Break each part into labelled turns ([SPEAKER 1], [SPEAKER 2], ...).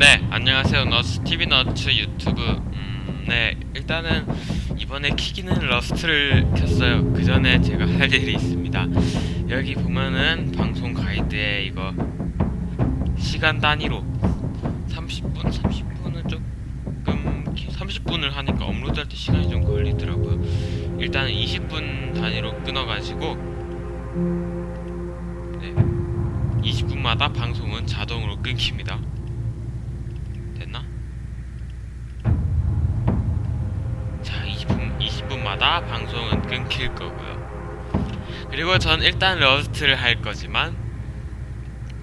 [SPEAKER 1] 네, 안녕하세요. 너스 TV 너츠 유튜브. 음, 네, 일단은 이번에 키기는 러스트를 켰어요. 그 전에 제가 할 일이 있습니다. 여기 보면은 방송 가이드에 이거 시간 단위로 30분, 30분은 조금 기- 30분을 하니까 업로드할 때 시간이 좀 걸리더라고요. 일단 20분 단위로 끊어가지고 네, 20분마다 방송은 자동으로 끊깁니다. 됐나? 자, 20분, 20분마다 방송은 끊길 거고요. 그리고 전 일단 러스트를 할 거지만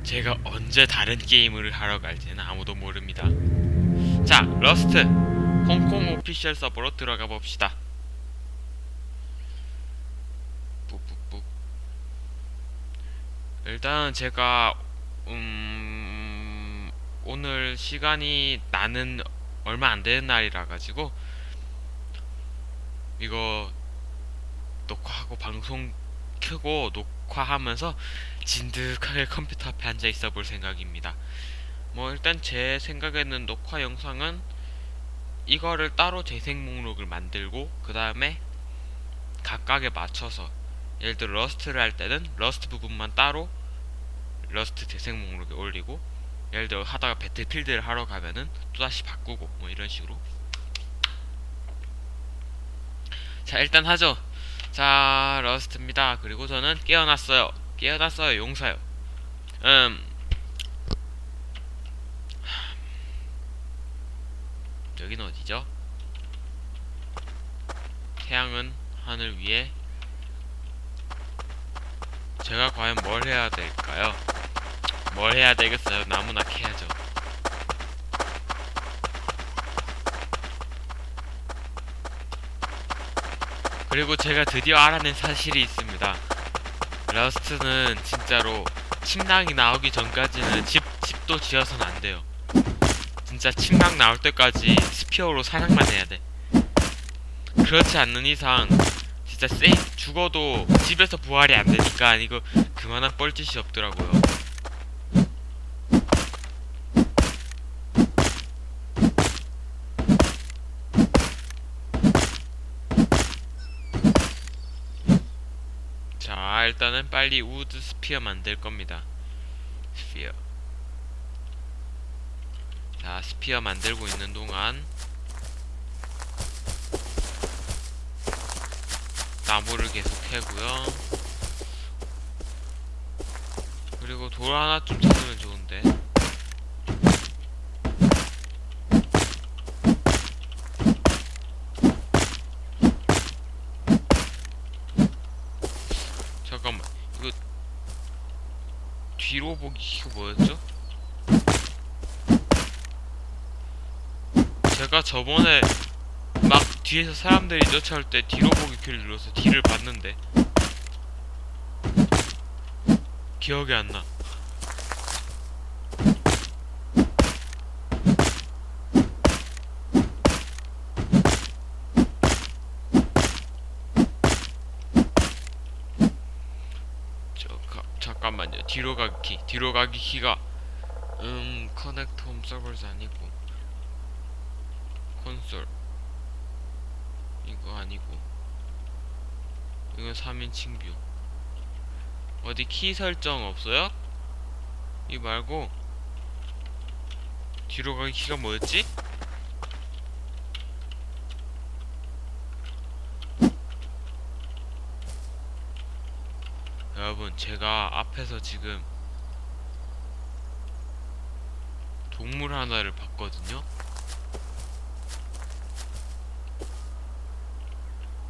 [SPEAKER 1] 제가 언제 다른 게임을 하러 갈지는 아무도 모릅니다. 자, 러스트 홍콩 오피셜 서버로 들어가 봅시다. 뿍뿍뿍. 일단 제가 음 오늘 시간이 나는 얼마 안 되는 날이라 가지고 이거 녹화하고 방송 켜고 녹화하면서 진득하게 컴퓨터 앞에 앉아 있어 볼 생각입니다. 뭐 일단 제 생각에는 녹화 영상은 이거를 따로 재생 목록을 만들고 그 다음에 각각에 맞춰서 예를 들어 러스트를 할 때는 러스트 부분만 따로 러스트 재생 목록에 올리고 예를 들어 하다가 배틀필드를 하러 가면은 또다시 바꾸고 뭐 이런 식으로 자 일단 하죠 자 러스트입니다 그리고 저는 깨어났어요 깨어났어요 용사요 음 여기는 어디죠? 태양은 하늘 위에 제가 과연 뭘 해야 될까요? 뭘 해야 되겠어요? 나무나 캐야죠. 그리고 제가 드디어 알아낸 사실이 있습니다. 러스트는 진짜로 침낭이 나오기 전까지는 집, 집도 지어서는 안 돼요. 진짜 침낭 나올 때까지 스피어로 사냥만 해야 돼. 그렇지 않는 이상 진짜 세 죽어도 집에서 부활이 안 되니까 이거 그만한 뻘짓이 없더라고요. 자, 일단은 빨리 우드 스피어 만들 겁니다. 스피어. 자, 스피어 만들고 있는 동안 나무를 계속 캐고요. 그리고 돌 하나 좀 찾으면 좋은데. 잠깐만, 이거 뒤로 보기 이거 뭐였죠? 제가 저번에 막 뒤에서 사람들이 쫓아올 때 뒤로 보기 키를 눌러서 뒤를 봤는데 기억이 안 나. 저 가, 잠깐만요. 뒤로 가기 키. 뒤로 가기 키가 음 커넥트 홈 서버스 아니고 콘솔 이거 아니고 이건 3인칭 뷰 어디 키 설정 없어요? 이 말고 뒤로 가기 키가 뭐였지? 여러분 제가 앞에서 지금 동물 하나를 봤거든요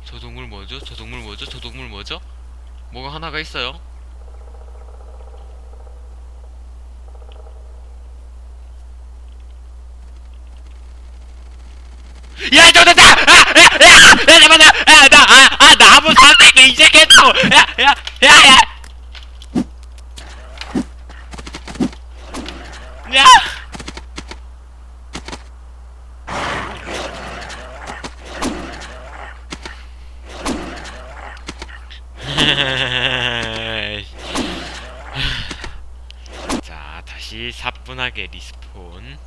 [SPEAKER 1] 저 동물 뭐죠? 저 동물 뭐죠? 저 동물 뭐죠? 뭐가 하나가 있어요. 야, 저, 저, 저! 아! 야! 야! 야! 잠깐만! 야! 나, 아! 아! 나무 산책이 이제 깼다고! 야! 야! 야! 야! 야! 빠르게 리스폰.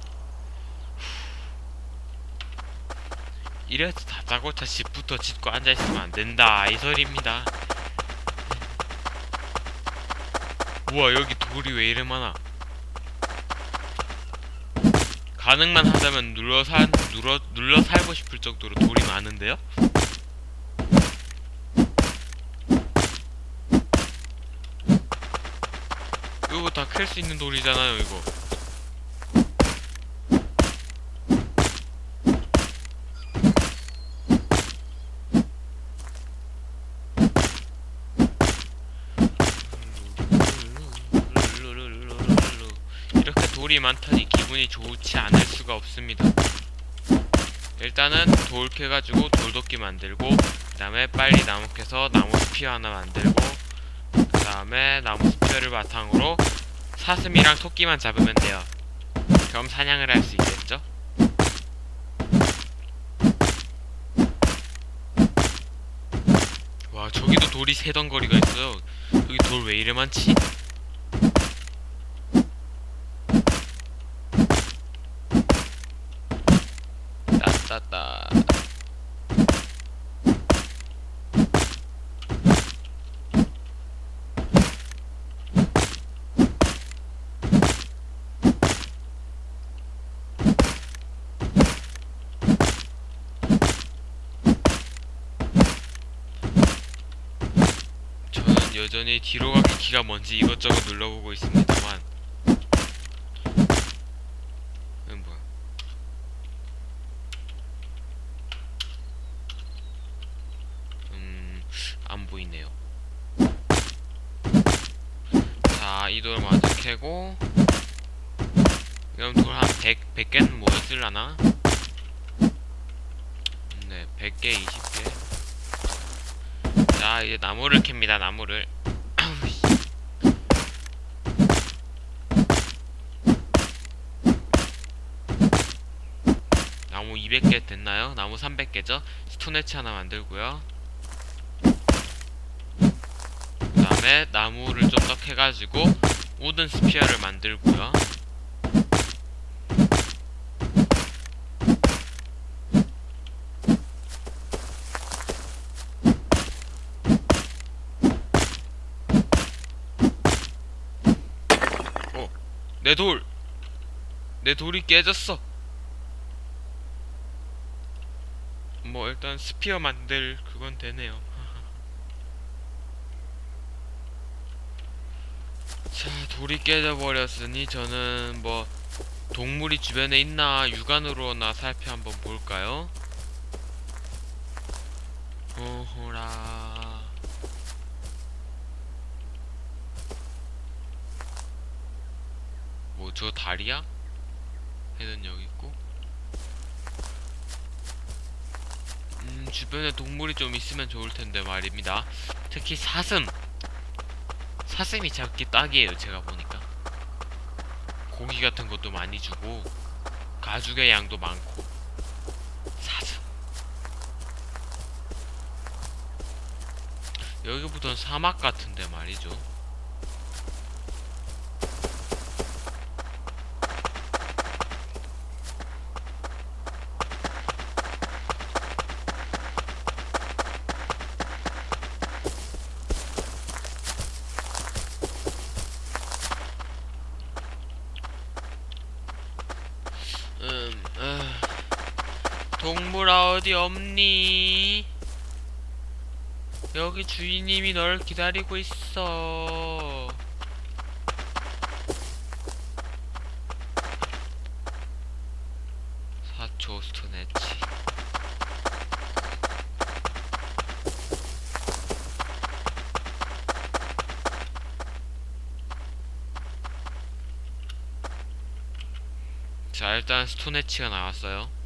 [SPEAKER 1] 이래서 다짜고짜 집부터 짓고 앉아있으면 안된다 이 소리입니다. 우와 여기 돌이 왜 이래 많아? 가능만 하자면 눌러 사 눌러 눌러 살고 싶을 정도로 돌이 많은데요? 이거 다클수 있는 돌이잖아요 이거. 많다니 기분이 좋지 않을 수가 없습니다. 일단은 돌 캐가지고 돌도끼 만들고 그 다음에 빨리 나무 캐서 나무 스피어 하나 만들고 그 다음에 나무 스피어를 바탕으로 사슴이랑 토끼만 잡으면 돼요. 그럼 사냥을 할 수 있겠죠? 와 저기도 돌이 세덩거리가 있어요. 여기 돌 왜 이래 많지? 따따따 저는 여전히 뒤로 가기 키가 뭔지 이것저것 눌러보고 있습니다만 음 뭐야 음, 안 보이네요. 자, 이 돌 마저 캐고, 그럼 돌 한 100, 100개는 모였을라나? 네, 100개, 20개. 자, 이제 나무를 캡니다, 나무를. 나무 200개 됐나요? 나무 300개죠? 스톤해치 하나 만들고요. 그 다음에 나무를 좀 더 캐가지고 우든 스피어를 만들고요. 내 돌! 내 돌이 깨졌어! 뭐 일단 스피어 만들 그건 되네요. 자 돌이 깨져버렸으니 저는 뭐 동물이 주변에 있나 육안으로나 살펴 한번 볼까요? 어허라 뭐저 다리야? 해는 여기 있고 음, 주변에 동물이 좀 있으면 좋을 텐데 말입니다. 특히 사슴. 사슴이 잡기 딱이에요, 제가 보니까. 고기 같은 것도 많이 주고, 가죽의 양도 많고. 사슴. 여기부터는 사막 같은데 말이죠. 음, 아, 동물아 어디 없니? 여기 주인님이 널 기다리고 있어. 사초 스톤했지. 자 일단 스톤해치가 나왔어요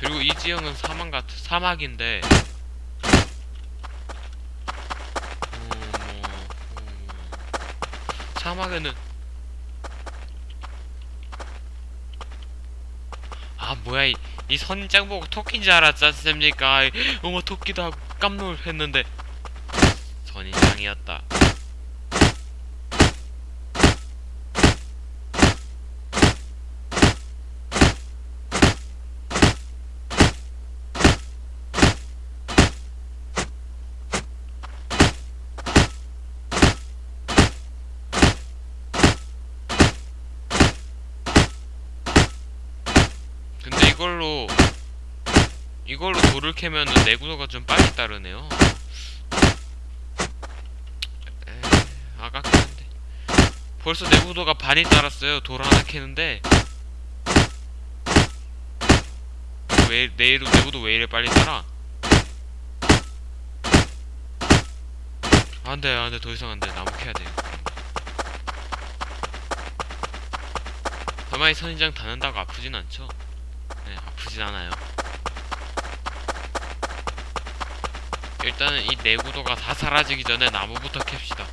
[SPEAKER 1] 그리고 이 지형은 사막 같 사막인데. 어, 뭐, 어, 사막에는 아 뭐야 이, 이 선장 보고 토끼인 줄 알았지 않습니까? 어머 토끼도 하고 깜놀 했는데. 선인장이었다 이걸로 이걸로 돌을 캐면은 내구도가 좀 빨리 따르네요. 에, 아깝긴 한데 벌써 내구도가 반이 따랐어요. 돌 하나 캐는데 왜 내일도 내구도 왜 이래 빨리 따라? 안돼 안돼 더 이상 안돼 나무 캐야 돼. 가만히 선인장 닿는다고 아프진 않죠? 네 아프진 않아요. 일단은 이 내구도가 다 사라지기 전에 나무부터 캡시다.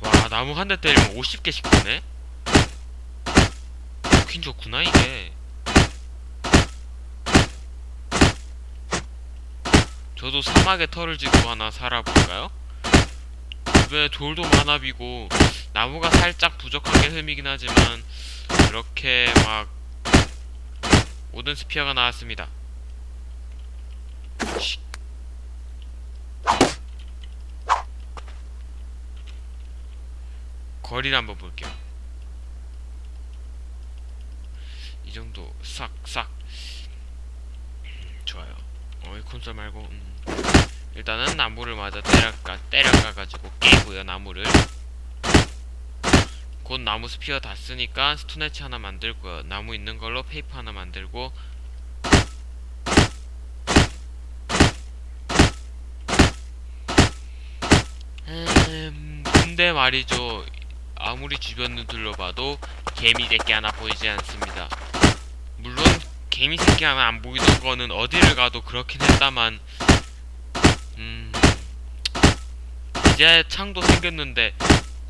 [SPEAKER 1] 와 나무 한 대 때리면 50개씩 되네? 좋긴 좋구나 이게 저도 사막에 털을 짓고 하나 살아볼까요? 주변에 돌도 많아 비고 나무가 살짝 부족한 게 흠이긴 하지만 이렇게 막 모든 스피어가 나왔습니다 씩. 거리를 한번 볼게요 이 정도 싹싹 좋아요 어이 콘솔 말고 음. 일단은 나무를 마저 때려가 때려가가지고 깨고요 나무를. 곧 나무 스피어 다 쓰니까 스톤해치 하나 만들고요. 나무 있는 걸로 페이퍼 하나 만들고. 음, 근데 말이죠. 아무리 주변을 둘러봐도 개미 새끼 하나 보이지 않습니다. 물론 개미 새끼 하나 안 보이던 거는 어디를 가도 그렇긴 했다만 음 이제 창도 생겼는데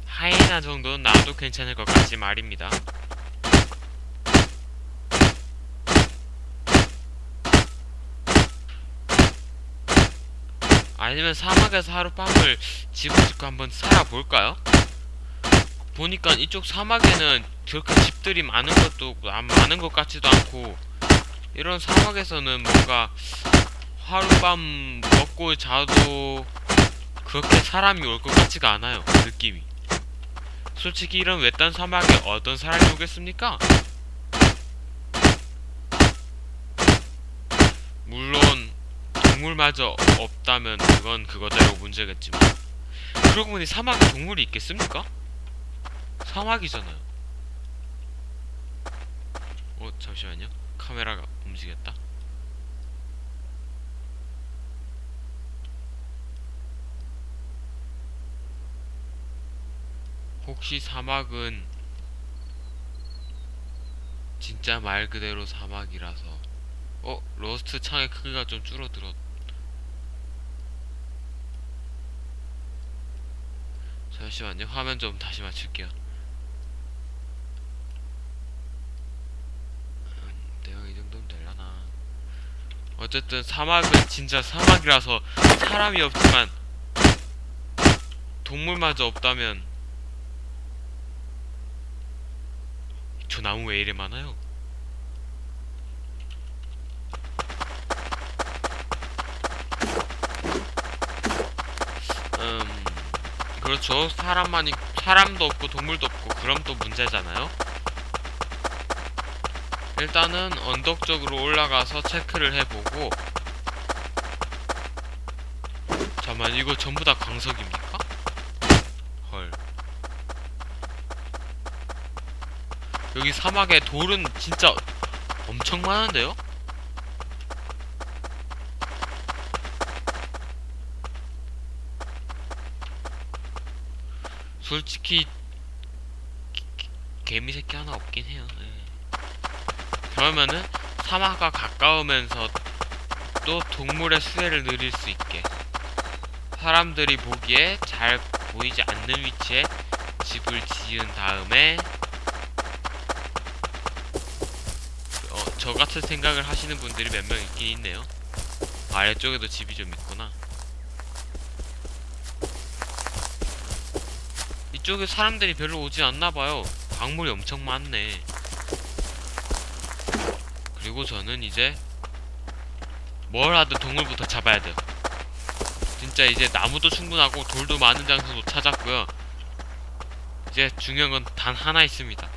[SPEAKER 1] 하이나 정도는 나와도 괜찮을 것 같지 말입니다 아니면 사막에서 하룻밤을 집을 짓고 한번 살아볼까요? 보니까 이쪽 사막에는 그렇게 집들이 많은 것도 안 많은 것 같지도 않고 이런 사막에서는 뭔가 하룻밤 먹고 자도 그렇게 사람이 올 것 같지가 않아요 느낌이. 솔직히 이런 외딴 사막에 어떤 사람이 오겠습니까? 물론 동물마저 없다면 그건 그거대로 문제겠지만. 그러고 보니 사막에 동물이 있겠습니까? 사막이잖아요. 어 잠시만요. 카메라가 움직였다 혹시 사막은 진짜 말 그대로 사막이라서. 어? 러스트 창의 크기가 좀 줄어들었. 잠시만요. 화면 좀 다시 맞출게요. 음, 내가 이 정도면 되려나. 어쨌든 사막은 진짜 사막이라서 사람이 없지만 동물마저 없다면 저 나무 왜 이래 많아요? 음 그렇죠 사람만이 사람도 없고 동물도 없고 그럼 또 문제잖아요 일단은 언덕 쪽으로 올라가서 체크를 해보고 잠만 이거 전부 다 광석입니까? 여기 사막에 돌은 진짜 엄청 많은데요? 솔직히 개- 개미 새끼 하나 없긴 해요. 예. 그러면은 사막과 가까우면서 또 동물의 수혜를 누릴 수 있게 사람들이 보기에 잘 보이지 않는 위치에 집을 지은 다음에 어, 저 같은 생각을 하시는 분들이 몇 명 있긴 있네요. 아래쪽에도 집이 좀 있구나. 이쪽에 사람들이 별로 오지 않나 봐요. 광물이 엄청 많네. 그리고 저는 이제 뭘 하든 동물부터 잡아야 돼요. 진짜 이제 나무도 충분하고 돌도 많은 장소도 찾았고요. 이제 중요한 건 단 하나 있습니다.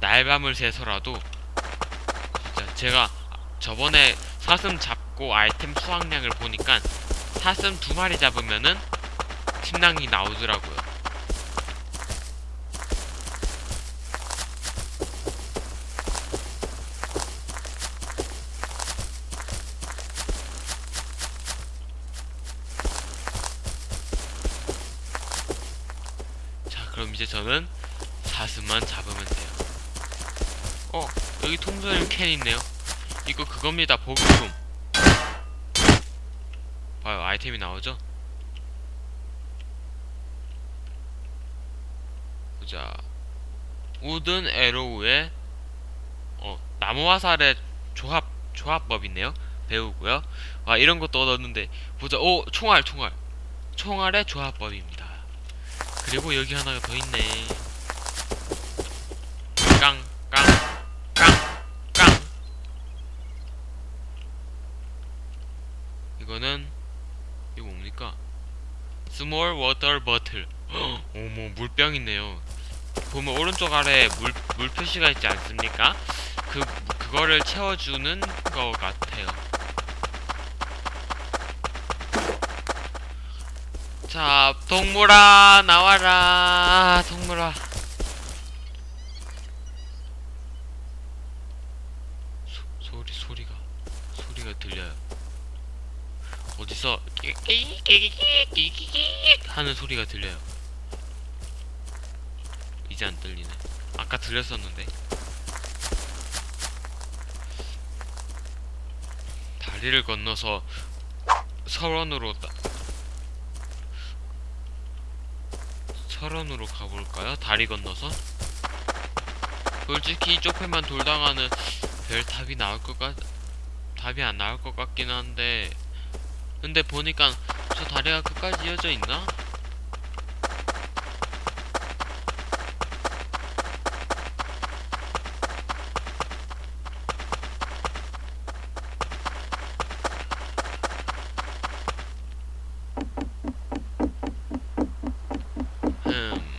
[SPEAKER 1] 날밤을 새서라도 제가 저번에 사슴 잡고 아이템 수확량을 보니까 사슴 두 마리 잡으면은 침낭이 나오더라고요. 자, 그럼 이제 저는 사슴만 잡으면 돼요. 어, 여기 통조림 캔 있네요. 이거 그겁니다. 보급품. 봐요, 아이템이 나오죠? 보자. 우든 에로우의 어, 나무 화살의 조합 조합법이네요. 배우고요. 아, 이런 것도 얻었는데 보자. 오, 총알, 총알. 총알의 조합법입니다. 그리고 여기 하나가 더 있네. 깡, 깡, 깡, 깡. 이거는 이거 뭡니까? 스몰 워터 버틀. 어머 물병 있네요. 보면 오른쪽 아래 물, 물 표시가 있지 않습니까? 그 그거를 채워주는 것 같아요. 자, 동물아 나와라, 동물아. 소, 소리 소리가 소리가 들려요. 어디서 하는 소리가 들려요. 이제 안 들리네. 아까 들렸었는데. 다리를 건너서 설원으로 따... 설원으로 가볼까요? 다리 건너서? 솔직히 이쪽 편만 돌다가는 별 답이 나올 것 같... 답이 안 나올 것 같긴 한데 근데 보니까 저 다리가 끝까지 이어져 있나? 음...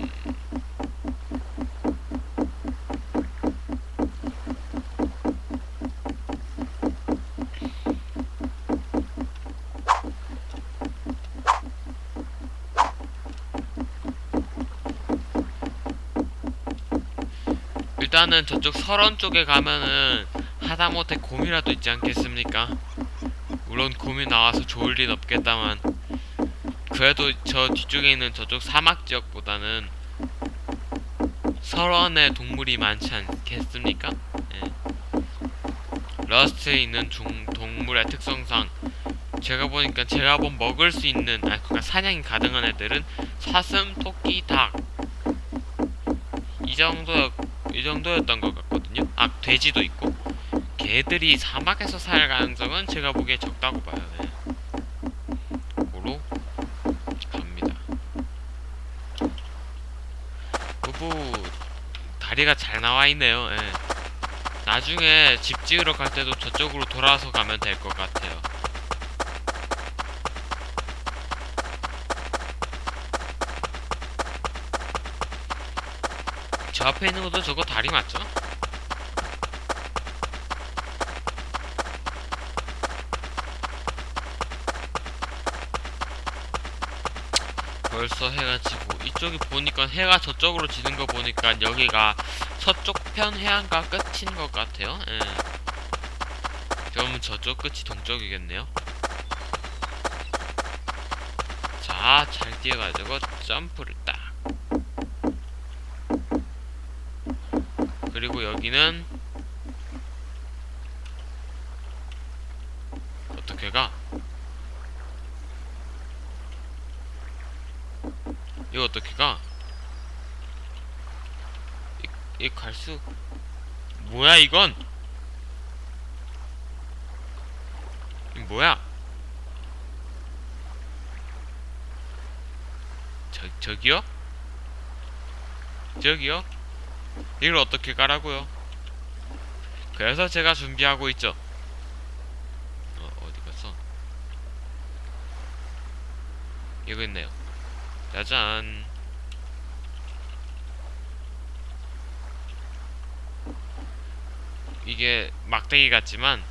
[SPEAKER 1] 일단은 저쪽 설원 쪽에 가면은 하다못해 곰이라도 있지 않겠습니까? 물론 곰이 나와서 좋을 일 없겠다만 그래도 저 뒤쪽에 있는 저쪽 사막 지역보다는 설원에 동물이 많지 않겠습니까? 예. 러스트에 있는 종, 동물의 특성상 제가 보니까 제가 본 먹을 수 있는 아 그러니까 사냥이 가능한 애들은 사슴, 토끼, 닭 이 정도 이 정도였던 것 같거든요. 아 돼지도 있고 개들이 사막에서 살 가능성은 제가 보기에 적다고 봐요. 예. 고로 갑니다. 부부 다리가 잘 나와 있네요. 예. 나중에 집 지으러 갈 때도 저쪽으로 돌아서 가면 될 것 같아요. 저 앞에 있는 것도 저거 다리 맞죠? 벌써 해가 지고 이쪽이 보니까 해가 저쪽으로 지는 거 보니까 여기가 서쪽 편 해안가 끝인 것 같아요. 예. 그러면 저쪽 끝이 동쪽이겠네요. 자, 잘 뛰어가지고 점프를 딱. 그리고 여기는 어떻게 가? 이거 어떻게 가? 이갈수 뭐야 이건? 이 뭐야? 저 저기요? 저기요? 이걸 어떻게 깔라고요? 그래서 제가 준비하고 있죠. 어, 어디 갔어? 여기 있네요. 짜잔. 이게 막대기 같지만